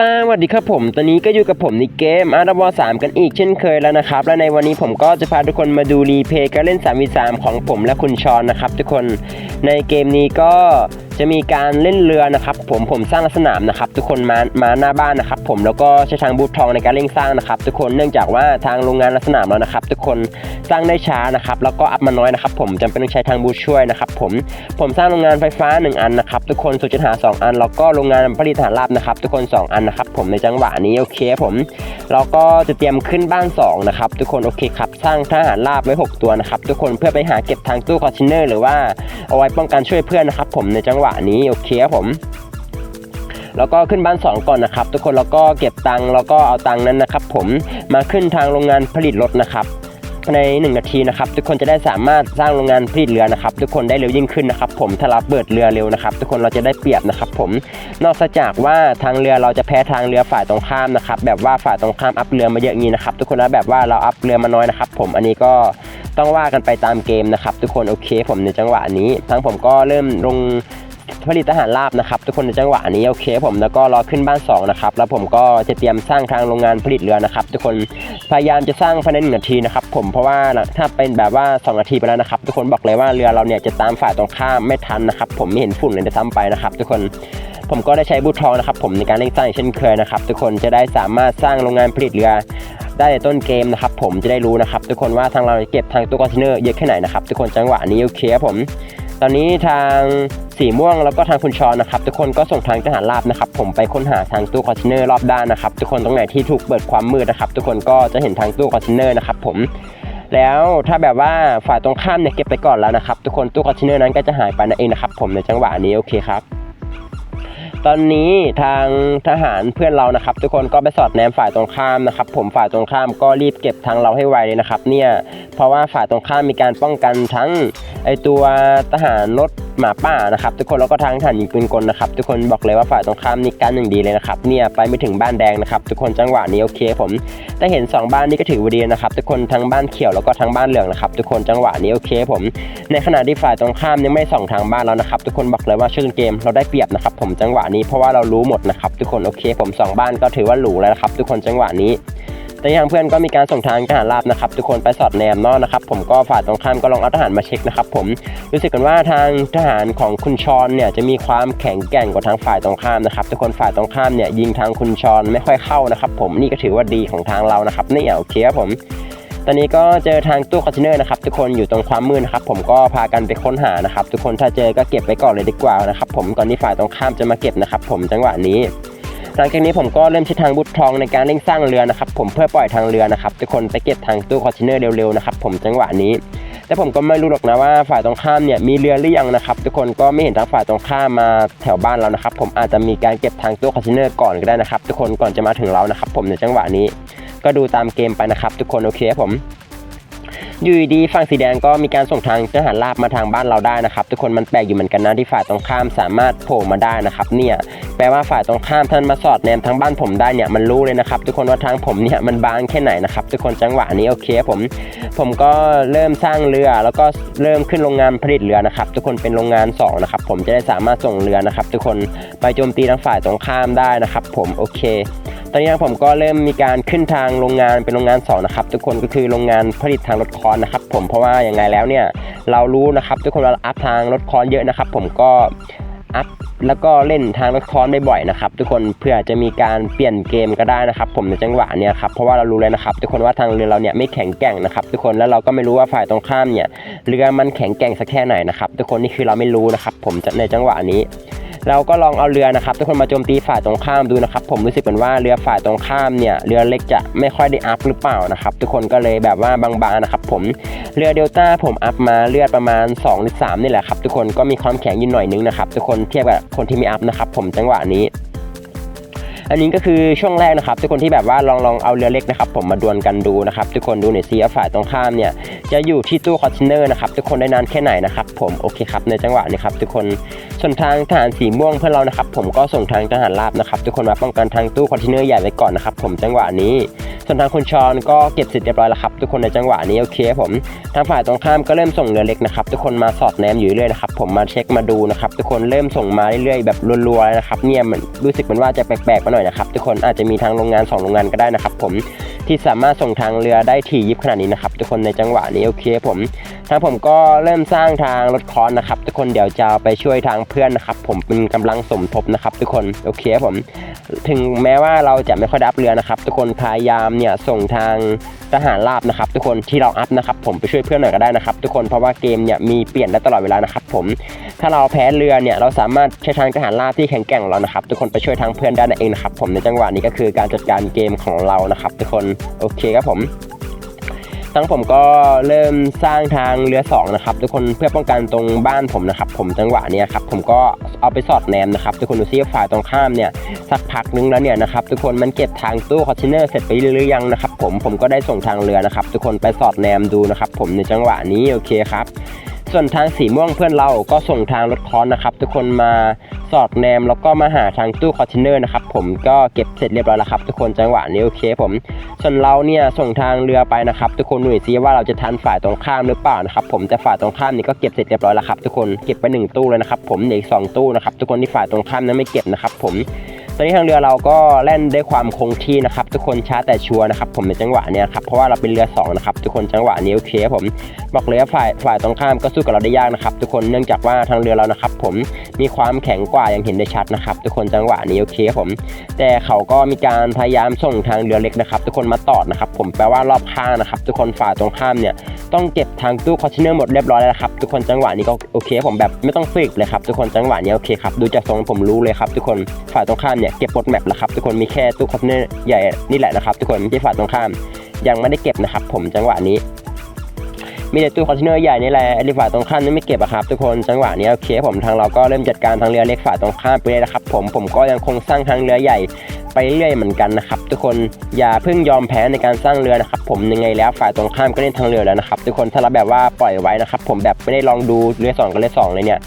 สวัสดีครับผม ตอนนี้ก็อยู่กับผมในเกมอาร์ดวอสกันอีกเช่นเคยแล้วนะครับ และในวันนี้ผมก็จะพาทุกคนมาดูรีเพย์การเล่น3 v 3ของผมและคุณชอนนะครับทุกคน ในเกมนี้ก็ จะมีการเล่นเรือนะครับผมผมสร้างสนามนะครับทุกคนมามาหน้าบ้านนะครับผมแล้วก็ใช้ทางบูททองในการเร่งสร้างนะครับ ทุกคนเนื่องจากว่าทางโรงงานสนามแล้วนะครับ ทุกคนสร้างได้ช้านะครับแล้วก็อัพมาน้อยนะครับผมจำเป็นต้องใช้ทางบูทช่วยนะครับผมผมสร้างโรงงานไฟฟ้า 1 อันนะครับทุกคนสุจุดหา2อัน แล้วก็โรงงานผลิตฐานราบนะครับ ทุกคน 2 อันนะครับผมในจังหวะนี้โอเคผมเราก็จะเตรียมขึ้นบ้าน2นะครับทุกคนโอเคครับสร้างทหารราบไว้ 6 ตัวนะครับทุกคนเพื่อไปหาเก็บทางตู้คอนเทนเนอร์หรือว่าเอาไว้ป้องกันช่วยเพื่อนนะครับผมในจังหวะนี้โอเคครับผมแล้วก็ขึ้นบ้าน2ก่อนนะครับ ทุกคนแล้วก็เก็บตังค์แล้วก็เอาตังค์นั้นนะครับ ผมมาขึ้นทางโรงงานผลิตรถนะครับใน 1 นาทีนะครับทุกคนจะได้สามารถสร้างโรงงานผลิตเรือนะครับ ทุกคนได้เร็วยิ่งขึ้นนะครับ ผมถ้าเราเปิดเรือเร็วนะครับ ทุกคนเราจะได้เปรียบนะครับ ผมนอกจากว่าทางเรือเราจะแพ้ทางเรือฝ่ายตรงข้ามนะครับ แบบว่าฝ่ายตรงข้ามอัพเรือมาเยอะงี้นะครับ ทุกคนแล้วแบบว่าเราอัพเรือมาน้อยนะครับ ผมอันนี้ก็ต้องว่ากันไปตามเกมนะครับ ทุกคนโอเค ผมในจังหวะนี้ทั้งผมก็เริ่มลง ผลิตอาหารลาบนะครับ ทุกคนในจังหวะนี้โอเคผมแล้วก็รอขึ้นบ้าน2นะครับแล้วผมก็จะเตรียมสร้างทางโรงงานผลิตเรือนะครับ ทุกคนพยายามจะสร้างภายในหนึ่งนาทีนะครับผมเพราะว่าถ้าเป็นแบบว่า 2 นาทีไปแล้วนะครับ ทุกคนบอกเลยว่าเรือเราเนี่ยจะตามฝ่ายตรงข้ามไม่ทันนะครับ ผมไม่เห็นฝุ่นเลยจะซ้ำไปนะครับ ทุกคนผมก็ได้ใช้บูททองนะครับ ผมในการเร่งสร้างเช่นเคยนะครับ ทุกคนจะได้สามารถสร้างโรงงานผลิตเรือได้ในต้นเกมนะครับ ผมจะได้รู้นะครับ ทุกคนว่าทางเราเก็บทางตู้คอนเทนเนอร์เยอะแค่ไหนนะครับทุกคนจังหวะนี้โอเคครับผม ตอนนี้ทางสีม่วงแล้วก็ทางคุณชอนนะครับ ทุกคนก็ส่งทางทหารราบนะครับ ผมไปค้นหาทางตู้คอนเทนเนอร์รอบด้านนะครับ ทุกคนตรงไหนที่ถูกเปิดความมืดนะครับ ทุกคนก็จะเห็นทางตู้คอนเทนเนอร์นะครับผมแล้วถ้าแบบว่าฝ่ายตรงข้ามเนี่ยเก็บไปก่อนแล้วนะครับ ทุกคนตู้คอนเทนเนอร์นั้นก็จะหายไปนั่นเองนะครับผมในจังหวะนี้โอเคครับ ตอนนี้ทางทหารเพื่อนเรานะครับ ทุกคนก็ไปสอดแนมฝ่ายตรงข้ามนะครับ ผมฝ่ายตรงข้ามก็รีบเก็บทางเราให้ไวเลยนะครับ เนี่ยเพราะว่าฝ่ายตรงข้ามมีการป้องกันทั้งไอตัวทหารรถ หมาป่านะครับทุกคนแล้วก็ทางทหารยิงปืนกลนะครับทุกคนบอกเลยว่าฝ่ายตรงข้ามนี่กันหนึ่งดีเลยนะครับเนี่ยไปไม่ถึงบ้านแดงนะครับทุกคนจังหวะนี้โอเคผมได้เห็น 2 บ้านนี้ก็ถือว่าดีนะครับทุกคนทั้งบ้านเขียวแล้วก็ทั้งบ้านเหลืองนะครับทุกคนจังหวะนี้โอเคผม ในขณะที่ฝ่ายตรงข้ามยังไม่ส่องทางบ้านแล้วนะครับทุกคนบอกเลยว่าช่วงเกมเราได้เปรียบนะครับผมจังหวะนี้เพราะว่าเรารู้หมดนะครับทุกคนโอเคผมสองบ้านก็ถือว่าหรูแล้วนะครับทุกคนจังหวะนี้ แต่ทางเพื่อนก็มีการส่งทางทหารราบนะครับทุกคนไปสอดแนมเนอกนะครับผมก็ฝ่ายตรงข้ามก็ลองเอาทหารมาเช็คนะครับผมรู้สึกกันว่าทางทหารของคุณชอนเนี่ยจะมีความแข็งแกร่งกว่าทางฝ่ายตรงข้ามนะครับทุกคนฝ่ายตรงข้ามเนี่ยยิงทางคุณชอนไม่ค่อยเข้านะครับผมนี่ก็ถือว่าดีของทางเรานะครับนี่โอเคครับผมตอนนี้ก็เจอทางตู้คอนเทนเนอร์นะครับทุกคนอยู่ตรงความมืดนะครับผมก็พากันไปค้นหานะครับทุกคนถ้าเจอก็เก็บไว้ก่อนเลยดีกว่านะครับผมก่อนที่ฝ่ายตรงข้ามจะมาเก็บนะครับผมจังหวะนี้ หลังจากนี้ผมก็เริ่มใช้ทางบุตรทองในการเร่งสร้างเรือนะครับผมเพื่อปล่อยทางเรือนะครับทุกคนไปเก็บทางตู้คอนเทนเนอร์เร็วๆนะครับผมจังหวะนี้แต่ผมก็ไม่รู้หรอกนะว่าฝ่ายตรงข้ามเนี่ยมีเรือหรือยังนะครับ ทุกคนก็ไม่เห็นทางฝ่ายตรงข้ามมาแถวบ้านเรานะครับ ผมอาจจะมีการเก็บทางตู้คอนเทนเนอร์ก่อนก็ได้นะครับ ทุกคนก่อนจะมาถึงเรานะครับ ผมในจังหวะนี้ ก็ดูตามเกมไปนะครับ ทุกคนโอเคผม อยู่ดีๆฝั่งสีแดงก็มีการส่งทางทหารราบมาทางบ้านเราได้นะครับ ทุกคนมันแปลกอยู่เหมือนกันนะที่ฝ่ายตรงข้ามสามารถโผล่มาได้นะครับเนี่ยแปลว่าฝ่ายตรงข้ามท่านมาสอดแนมทางบ้านผมได้เนี่ยมันรู้เลยนะครับ ทุกคนว่าทางผมเนี่ยมันบางแค่ไหนนะครับทุกคนจังหวะนี้โอเคผม ผมก็เริ่มสร้างเรือแล้วก็เริ่มขึ้นโรงงานผลิตเรือนะครับ ทุกคนเป็นโรงงานสองนะครับผมจะได้สามารถส่งเรือนะครับ ทุกคนไปโจมตีทางฝ่ายตรงข้ามได้นะครับ ผมโอเค อนนี้ผมก็เริ่มมีการขึ้นทางโรงงานเป็นโรงงานสองนะครับทุกคนก็คือโรงงานผลิตทางรถคอนนะครับ ผมเพราะว่าอย่างไงแล้วเนี่ยเรารู้นะครับทุกคนเราอัพทางรถคอนเยอะนะครับ ผมก็อัพแล้วก็เล่นทางรถคอนบ่อยๆนะครับทุกคนเพื่อจะมีการเปลี่ยนเกมก็ได้นะครับ ผมในจังหวะเนี่ยครับเพราะว่าเรารู้เลยนะครับ ทุกคนว่าทางเรือเราเนี่ยไม่แข็งแกร่งนะครับ ทุกคนแล้วเราก็ไม่รู้ว่าฝ่ายตรงข้ามเนี่ยเรือมันแข็งแกร่งสักแค่ไหนนะครับ ทุกคนนี่คือเราไม่รู้นะครับ ผมจะในจังหวะนี้ เราก็ลองเอาเรือนะครับทุกคนมาโจมตีฝ่ายตรงข้ามดูนะครับ ผมรู้สึกเหมือนว่าเรือฝ่ายตรงข้ามเนี่ยเรือเล็กจะไม่ค่อยได้อัพหรือเปล่านะครับ ทุกคนก็เลยแบบว่าบางๆนะครับ ผมเรือเดลต้าผมอัพมาเลือดประมาณ2หรือ3นี่แหละครับทุกคนก็มีความแข็งอยู่หน่อยนึงนะครับทุกคนเทียบกับคนที่มีอัพนะครับ ผมจังหวะนี้ อันนี้ก็คือช่วงแรกนะครับทุกคนที่แบบว่าลองลองเอาเรือเล็กนะครับผมมาดวลกันดูนะครับทุกคนดูหน่อยซิว่าฝ่ายตรงข้ามเนี่ยจะอยู่ที่ตู้คอนเทนเนอร์นะครับทุกคนได้นานแค่ไหนนะครับผมโอเคครับในจังหวะนี้ครับทุกคนส่วนทางทหารสีม่วงเพื่อนเรานะครับผมก็ส่งทางทหารราบนะครับทุกคนมาป้องกันทางตู้คอนเทนเนอร์ใหญ่ไว้ก่อนนะครับผมจังหวะนี้ ส่วนทางคุณชอนก็เก็บเสร็จเรียบร้อยแล้วครับ ทุกคนในจังหวะนี้โอเคครับผมทางฝ่ายตรงข้ามก็เริ่มส่งเรือเล็กนะครับทุกคนมาสอดแนมอยู่เรื่อยนะครับผมมาเช็คมาดูนะครับทุกคนเริ่มส่งมาเรื่อยๆแบบรัวๆเลยนะครับเนี่ยมันรู้สึกเหมือนว่าจะแปลกๆมาหน่อยนะครับทุกคนอาจจะมีทางโรงงานสองโรงงานก็ได้นะครับผม ที่สามารถส่งทางเรือได้ถี่ยิบขนาดนี้นะครับทุกคนในจังหวะนี้โอเคผมทางผมก็เริ่มสร้างทางรถคอนนะครับทุกคนเดี๋ยวจะไปช่วยทางเพื่อนนะครับผมเป็นกำลังสมทบนะครับทุกคนโอเคผม ถึงแม้ว่าเราจะไม่ค่อยดับเรือนะครับทุกคนพยายามเนี่ยส่งทาง ทหารราบนะครับทุกคนที่เราอัพนะครับผมไปช่วยเพื่อนหน่อยก็ได้นะครับทุกคนเพราะว่าเกมเนี่ยมีเปลี่ยนได้ตลอดเวลานะครับผมถ้าเราแพ้เรือเนี่ยเราสามารถใช้ทางทหารราบที่แข็งแกร่งเรานะครับทุกคนไปช่วยทางเพื่อนได้เองนะครับผมในจังหวะนี้ก็คือการจัดการเกมของเรานะครับทุกคนโอเคครับผม ทั้งผมก็เริ่มสร้างทางเรือ2นะครับทุกคนเพื่อป้องกันตรงบ้านผมนะครับ ผมจังหวะเนี้ยครับผมก็เอาไปสอดแนมนะครับทุกคนดูซิฝ่ายตรงข้ามเนี่ยสักพักนึงแล้วเนี่ยนะครับทุกคนมันเก็บทางตู้คอนเทนเนอร์เสร็จไปหรือยังนะครับผมผมก็ได้ส่งทางเรือนะครับทุกคนไปสอดแนมดูนะครับผมในจังหวะนี้โอเคครับ ส่วนทางสีม่วงเพื่อนเราก็ส่งทางรถคอนนะครับ ทุกคนมาสอดแนมแล้วก็มาหาทางตู้คอนเทนเนอร์นะครับผมก็เก็บเสร็จเรียบร้อยแล้วครับ ทุกคนจังหวะนี้โอเคผมส่วนเราเนี่ยส่งทางเรือไปนะครับ ทุกคนดูหน่อยซิว่าเราจะทันฝ่ายตรงข้ามหรือเปล่านะครับผมแต่ฝ่ายตรงข้ามนี่ก็เก็บเสร็จเรียบร้อยแล้วครับ ทุกคนเก็บไปหนึ่งตู้เลยนะครับผมเหลืออีกสองตู้นะครับทุกคนที่ฝ่ายตรงข้ามนั้นไม่เก็บนะครับผม ตอนนี้ทางเรือเราก็แล่นด้วยความคงที่นะครับ ทุกคนช้าแต่ชัวร์นะครับผมในจังหวะเนี้ยครับเพราะว่าเราเป็นเรือสองนะครับทุกคนจังหวะนี้โอเคผมบอกเลยว่าฝ่ายฝ่ายตรงข้ามก็สู้กับเราได้ยากนะครับ ทุกคนเนื่องจากว่าทางเรือเรานะครับ ผมมีความแข็งกว่าอย่างเห็นได้ชัดนะครับ ทุกคนจังหวะนี้โอเคผม แต่เขาก็มีการพยายามส่งทางเรือเล็กนะครับ ทุกคนมาตอดนะครับ ผมแปลว่ารอบข้างนะครับ ทุกคนฝ่ายตรงข้ามเนี่ย ต้องเก็บทางตู้คอนเทนเนอร์หมดเรียบร้อยแล้วครับทุกคนจังหวะนี้ก็โอเคผมแบบไม่ต้องฝึกเลยครับทุกคนจังหวะนี้โอเคครับดูจากทรงผมรู้เลยครับทุกคนฝ่ายตรงข้ามเนี่ยเก็บหมดแมปแล้วครับทุกคนมีแค่ตู้คอนเทนเนอร์ใหญ่นี่แหละนะครับทุกคนที่ฝ่ายตรงข้าม ยังไม่ได้เก็บนะครับ ผมจังหวะนี้มีแต่ตู้คอนเทนเนอร์ใหญ่นี่แหละไอ้ฝ่ายตรงข้ามนี่ไม่เก็บอะครับทุกคนจังหวะนี้โอเคผมทางเราก็เริ่มจัดการทางเรือเล็กฝ่ายตรงข้ามไปเลยนะครับผมผมก็ยังคงสร้างทางเรือใหญ่ ไปเรื่อยเหมือนกันนะครับทุกคนอย่าเพิ่งยอมแพ้ในการสร้างเรือนะครับผมยังไงแล้วฝ่ายตรงข้ามก็เล่นทางเรือแล้วนะครับทุกคนถ้าเราแบบว่าปล่อยไว้นะครับผมแบบไม่ได้ลองดูเรือสองกับเรือสองเลยเนี่ย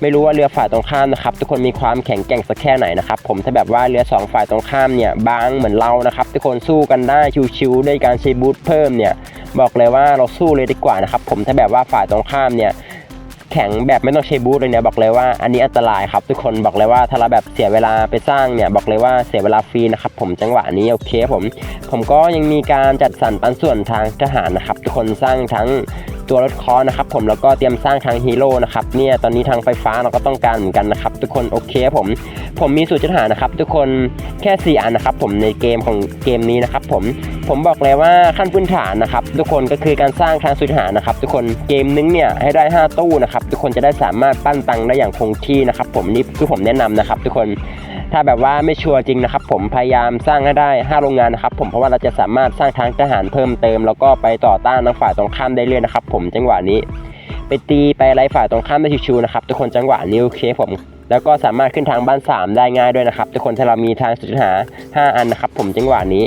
ไม่รู้ว่าเรือฝ่ายตรงข้ามนะครับทุกคนมีความแข็งแกร่งสักแค่ไหนนะครับผมถ้าแบบว่าเรือสองฝ่ายตรงข้ามเนี่ยบางเหมือนเรานะครับทุกคนสู้กันได้ชิวๆด้วยการใช้บูทเพิ่มเนี่ยบอกเลยว่าเราสู้เลยดีกว่านะครับผมถ้าแบบว่าฝ่ายตรงข้ามเนี่ย แข็งแบบไม่ต้องใช้บูทเลยเนี่ยบอกเลยว่าอันนี้อันตรายครับทุกคนบอกเลยว่าถ้าเราแบบเสียเวลาไปสร้างเนี่ยบอกเลยว่าเสียเวลาฟรีนะครับผมจังหวะนี้โอเคผม ผมก็ยังมีการจัดสรรปันส่วนทางทหารนะครับทุกคนสร้างทั้งตัวรถคอนะครับผมแล้วก็เตรียมสร้างทางฮีโร่นะครับเนี่ยตอนนี้ทางไฟฟ้าเราก็ต้องการเหมือนกันนะครับทุกคนโอเคผมผมมีสูตรจุดหารนะครับทุกคนแค่ 4 อันนะครับผมในเกมของเกมนี้นะครับผม ผมบอกเลยว่าขั้นพื้นฐานนะครับทุกคนก็คือการสร้างทางสุดหานะครับทุกคนเกมนึงเนี่ยให้ได้ 5 ตู้นะครับทุกคนจะได้สามารถปั้นตังได้อย่างคงที่นะครับผมนี่คือผมแนะนำนะครับ ทุกคนถ้าแบบว่าไม่ชัวร์จริงนะครับ ผมพยายามสร้างให้ได้ 5 โรงงานนะครับ ผมเพราะว่าเราจะสามารถสร้างทางทหารเพิ่มเติม แล้วก็ไปต่อต้านทางฝ่ายตรงข้ามได้เรื่อยนะครับ ผมจังหวะนี้ ไปตีไปไล่ฝ่ายตรงข้ามได้ชิวๆนะครับทุกคนจังหวะนี้โอเคผมแล้วก็สามารถขึ้นทางบ้าน 3 ได้ง่ายด้วยนะครับ ทุกคนถ้าเรามีทางสุดหา 5 อันนะครับ ผมจังหวะนี้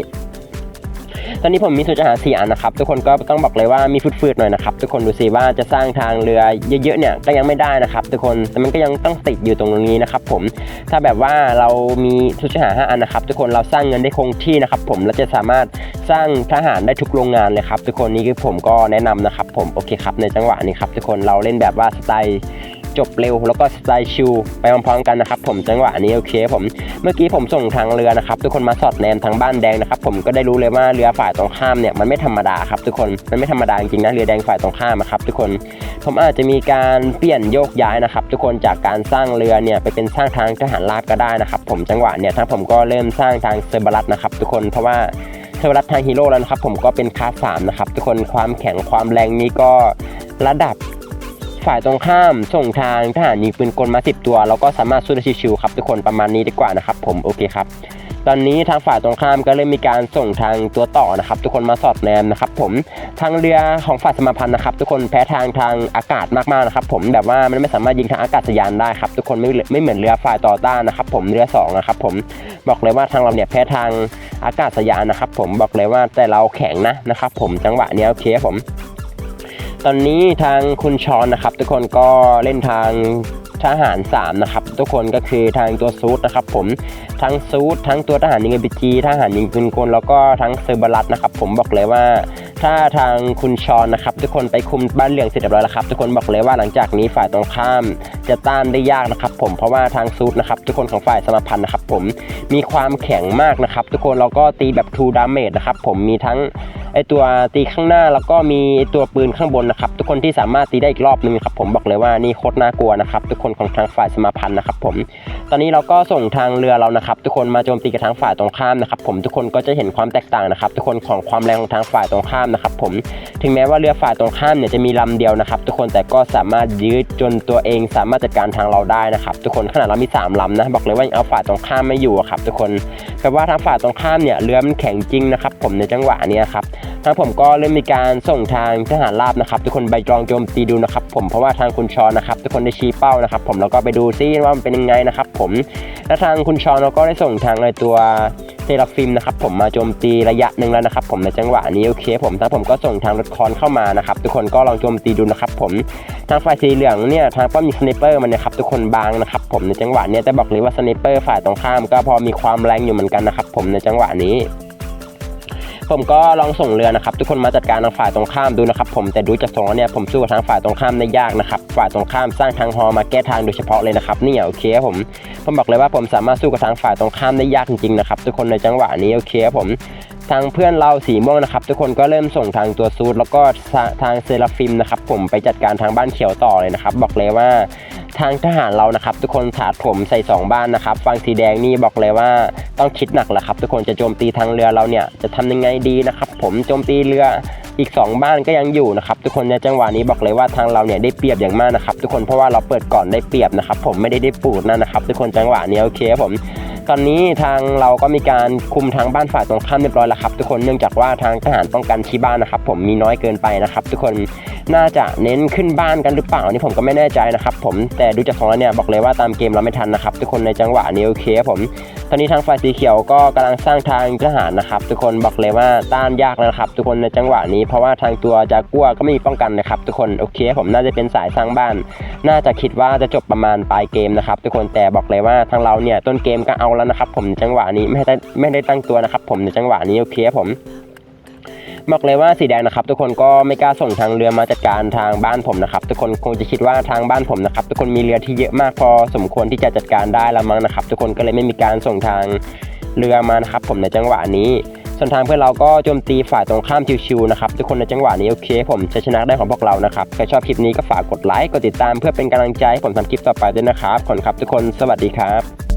ตอนนี้ผมมีสูตรอาหาร4อันนะครับ ทุกคนก็ต้องบอกเลยว่ามีฟืดๆหน่อยนะครับ ทุกคนดูสิว่าจะสร้างทางเรือเยอะๆเนี่ยก็ยังไม่ได้นะครับ ทุกคนแต่มันก็ยังต้องติดอยู่ตรงนี้นะครับ ผมถ้าแบบว่าเรามีสูตรอาหาร5อันนะครับ ทุกคนเราสร้างเงินได้คงที่นะครับ ผมเราจะสามารถสร้างทหารได้ทุกโรงงานเลยครับ ทุกคนนี่คือผมก็แนะนำนะครับ ผมโอเคครับในจังหวะนี้ครับทุกคนเราเล่นแบบว่าสไตล์ จบเร็ว แล้วก็สไตล์ชิลไปพร้อมๆกันนะครับผมจังหวะนี้โอเคผมเมื่อกี้ผมส่งทางเรือนะครับทุกคนมาสอดแนมทางบ้านแดงนะครับผมก็ได้รู้เลยว่าเรือฝ่ายตรงข้ามเนี่ยมันไม่ธรรมดาครับทุกคนมันไม่ธรรมดาจริงนะเรือแดงฝ่ายตรงข้ามนะครับทุกคนผมอาจจะมีการเปลี่ยนโยกย้ายนะครับ ทุกคนจากการสร้างเรือเนี่ยไปเป็นสร้างทางทหารราบก็ได้นะครับ ผมจังหวะเนี่ยทางผมก็เริ่มสร้างทางเซอร์บรัสนะครับ ทุกคนเพราะว่าเซอร์บรัสทางฮีโร่แล้วนะครับผมก็เป็นคาสสามนะครับทุกคนความแข็งความแรงนี้ก็ระดับ ฝ่ายตรงข้ามส่งทางทหารยิงปืนกลมา 10 ตัวเราก็สามารถสู้ได้ชิวๆครับทุกคนประมาณนี้ดีกว่านะครับผมโอเคครับตอนนี้ทางฝ่ายตรงข้ามก็เริ่มมีการส่งทางตัวต่อนะครับ ทุกคนมาสอดแนมนะครับ ผมทางเรือของฝ่ายสมาพันธ์นะครับ ทุกคนแพ้ทางทางอากาศมากๆนะครับ ผมแบบว่ามันไม่สามารถยิงทางอากาศยานได้ครับ ทุกคนไม่ไม่เหมือนเรือฝ่ายต่อต้านนะครับ ผมเรือสองนะครับ ผมบอกเลยว่าทางเราเนี่ยแพ้ทางอากาศยานนะครับ ผมบอกเลยว่าแต่เราแข็งนะนะครับ ผมจังหวะนี้โอเคผม ตอนนี้ทางคุณชอนนะครับ ทุกคนก็เล่นทางทหาร 3 นะครับ ทุกคนก็คือทางตัวซูดนะครับผมทั้งซูดทั้งตัวทหารยิงเอพีจีทหารยิงปืนกลแล้วก็ทั้งเซอร์บรัสนะครับ ผมบอกเลยว่า ถ้าทางคุณชอนนะครับ ทุกคนไปคุมบ้านเหลืองเสร็จเรียบร้อยแล้วครับ ทุกคนบอกเลยว่าหลังจากนี้ฝ่ายตรงข้ามจะต้านได้ยากนะครับ ผมเพราะว่าทางซูดนะครับ ทุกคนของฝ่ายสมพันธ์นะครับ ผมมีความแข็งมากนะครับ ทุกคนแล้วก็ตีแบบ2ดามเมจนะครับ ผมมีทั้ง ไอตัวตีข้างหน้าแล้วก็มีไอตัวปืนข้างบนนะครับ คนที่สามารถตีได้อีกรอบนึงครับผมบอกเลยว่านี่โคตรน่ากลัวนะครับทุกคนของทางฝ่ายสมาพันธ์นะครับผมตอนนี้เราก็ส่งทางเรือเรานะครับทุกคนมาโจมตีกับทางฝ่ายตรงข้ามนะครับผมทุกคนก็จะเห็นความแตกต่างนะครับทุกคนของความแรงของทางฝ่ายตรงข้ามนะครับผมถึงแม้ว่าเรือฝ่ายตรงข้ามเนี่ยจะมีลำเดียวนะครับทุกคนแต่ก็สามารถยืดจนตัวเองสามารถจัดการทางเราได้นะครับทุกคนขนาดเรามี3ลำนะบอกเลยว่ายังเอาฝ่ายตรงข้ามไม่อยู่ครับทุกคนแปลว่าทางฝ่ายตรงข้ามเนี่ยเรือมันแข็งจริงนะครับผมในจังหวะนี้ครับทางผมก็เริ่มมีการส่งทางทหารราบนะครับทุกคนไปลองโจมตีดูนะครับผมเพราะว่าทางคุณชอนนะครับทุกคนได้ชี้เป้านะครับผมแล้วก็ไปดูซิว่ามันเป็นยังไงนะครับผมและทางคุณชอนเราก็ได้ส่งทางในตัวเซราฟิมนะครับผมมาโจมตีระยะหนึ่งแล้วนะครับผมในจังหวะนี้โอเคผมทางผมก็ส่งทางรถคอนเข้ามานะครับทุกคนก็ลองโจมตีดูนะครับผมทางฝ่ายสีเหลืองเนี่ยทางป้อมมีสไนเปอร์มันนะครับทุกคนบางนะครับผมในจังหวะนี้แต่บอกเลยว่าสไนเปอร์ฝ่ายตรงข้าม ก็พอมีความแรงอยู่เหมือนกันนะครับผมในจังหวะนี้ ผมก็ลองส่งเรือนะครับทุกคนมาจัดการทางฝ่ายตรงข้ามดูนะครับผมแต่ดูจากทรงแล้วเนี่ยผมสู้กับทางฝ่ายตรงข้ามได้ยากนะครับฝ่ายตรงข้ามสร้างทางฮอมาแก้ทางโดยเฉพาะเลยนะครับนี่โอเคผมผมบอกเลยว่าผมสามารถสู้กับทางฝ่ายตรงข้ามได้ยากจริงๆนะครับทุกคนในจังหวะนี้โอเคผม ทางเพื่อนเราสีม่วงนะครับ ทุกคนก็เริ่มส่งทางตัวซูดแล้วก็ทางเซราฟิมนะครับผมไปจัดการทางบ้านเขียวต่อเลยนะครับ บอกเลยว่าทางทหารเรานะครับ ทุกคนถาโถมใส่ 2 บ้านนะครับฝั่งสีแดงนี่บอกเลยว่าต้องคิดหนักแหละครับ ทุกคนจะโจมตีทางเรือเราเนี่ยจะทำยังไงดีนะครับผมโจมตีเรืออีก 2 บ้านก็ยังอยู่นะครับทุกคนในจังหวะนี้บอกเลยว่าทางเราเนี่ยได้เปรียบอย่างมากนะครับ ทุกคนเพราะว่าเราเปิดก่อนได้เปรียบนะครับ ผมไม่ได้ได้ปูดนะครับ ทุกคนจังหวะนี้โอเคครับผม ตอนนี้ทางเราก็มีการคุมทางบ้านฝ่ายตรงข้ามเรียบร้อยแล้วครับทุกคนเนื่องจากว่าทางทหารป้องกันที่บ้านนะครับ ผมมีน้อยเกินไปนะครับ ทุกคนน่าจะเน้นขึ้นบ้านกันหรือเปล่านี่ผมก็ไม่แน่ใจนะครับ ผมแต่ดูจากของเราเนี่ยบอกเลยว่าตามเกมเราไม่ทันนะครับ ทุกคนในจังหวะนี้โอเคครับผม ตอนนี้ทางฝ่ายสีเขียวก็กำลังสร้างทางทหารนะครับ ทุกคนบอกเลยว่าต้านยากนะครับ ทุกคนในจังหวะนี้เพราะว่าทางตัวจากัวก็ไม่มีป้องกันนะครับ ทุกคนโอเคผมน่าจะเป็นสายสร้างบ้าน น่าจะคิดว่าจะจบประมาณปลายเกมนะครับ ทุกคนแต่บอกเลยว่าทางเราเนี่ยต้นเกมก็เอาแล้วนะครับ ผมจังหวะนี้ไม่ได้ไม่ได้ตั้งตัวนะครับ ผมในจังหวะนี้โอเคผม บอกเลยว่าสีแดงนะครับ ทุกคนก็ไม่กล้าส่งทางเรือมาจัดการทางบ้านผมนะครับ ทุกคนคงจะคิดว่าทางบ้านผมนะครับ ทุกคนมีเรือที่เยอะมากพอสมควรที่จะจัดการได้ล้วมั้งนะครับ ทุกคนก็เลยไม่มีการส่งทางเรือมานะครับ ผมในจังหวะนี้ส่วนทางเพื่อนเราก็โจมตีฝ่ายตรงข้ามชิวๆนะครับทุกคนในจังหวะนี้โอเค ผมจะชนะได้ของพวกเรานะครับใครชอบคลิปนี้ก็ฝากกดไลค์กดติดตามเพื่อเป็นกำลังใจให้ผมทำคลิปต่อไปด้วยนะครับขอบคุณครับทุกคนสวัสดีครับ